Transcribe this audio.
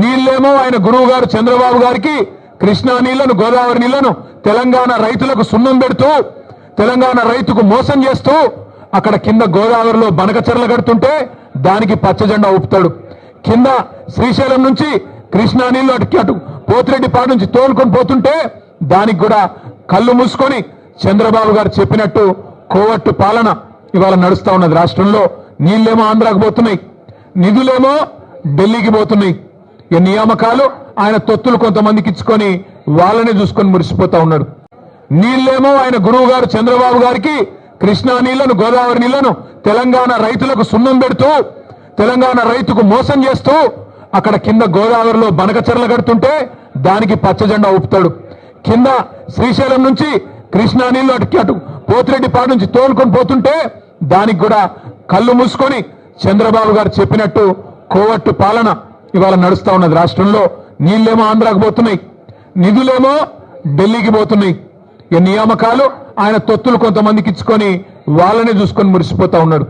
నీళ్ళేమో ఆయన గురువు గారు చంద్రబాబు గారికి కృష్ణా నీళ్ళను గోదావరి నీళ్ళను తెలంగాణ రైతులకు సున్నం పెడుతూ తెలంగాణ రైతుకు మోసం చేస్తూ అక్కడ కింద గోదావరిలో బనకచర్ల కడుతుంటే దానికి పచ్చజెండా ఊపుతాడు. కింద శ్రీశైలం నుంచి కృష్ణా నీళ్ళు అటు అటు పోతిరెడ్డిపాడు నుంచి తోలుకొని పోతుంటే దానికి కూడా కళ్ళు మూసుకొని చంద్రబాబు గారు చెప్పినట్టు కోవట్టు పాలన ఇవాళ నడుస్తా ఉన్నది. రాష్ట్రంలో నీళ్ళేమో ఆంధ్రాకు పోతున్నాయి. నిధులేమో ఢిల్లీకి పోతున్నాయి. ఈ నియామకాలు ఆయన తొత్తులు కొంతమందికి ఇచ్చుకొని వాళ్ళనే చూసుకొని మురిసిపోతా ఉన్నాడు. నీళ్ళేమో ఆయన గురువు గారు చంద్రబాబు గారికి కృష్ణా నీళ్ళను గోదావరి నీళ్ళను తెలంగాణ రైతులకు సున్నం పెడుతూ తెలంగాణ రైతుకు మోసం చేస్తూ అక్కడ కింద గోదావరిలో బనకచర్ల కడుతుంటే దానికి పచ్చజెండా ఊపుతాడు. కింద శ్రీశైలం నుంచి కృష్ణా నీళ్ళు అటు అటు పోతిరెడ్డిపాడు నుంచి తోలుకొని పోతుంటే దానికి కూడా కళ్ళు మూసుకొని చంద్రబాబు గారు చెప్పినట్టు కోవట్టు పాలన. ఇవాళ నడుస్తూ ఉన్నది. రాష్ట్రంలో నీళ్ళేమో ఆంధ్రాకు పోతున్నాయి. నిధులేమో ఢిల్లీకి పోతున్నాయి. ఈ నియామకాలు ఆయన తొత్తులు కొంతమందికి ఇచ్చుకొని వాళ్ళనే చూసుకొని మురిసిపోతా ఉన్నాడు.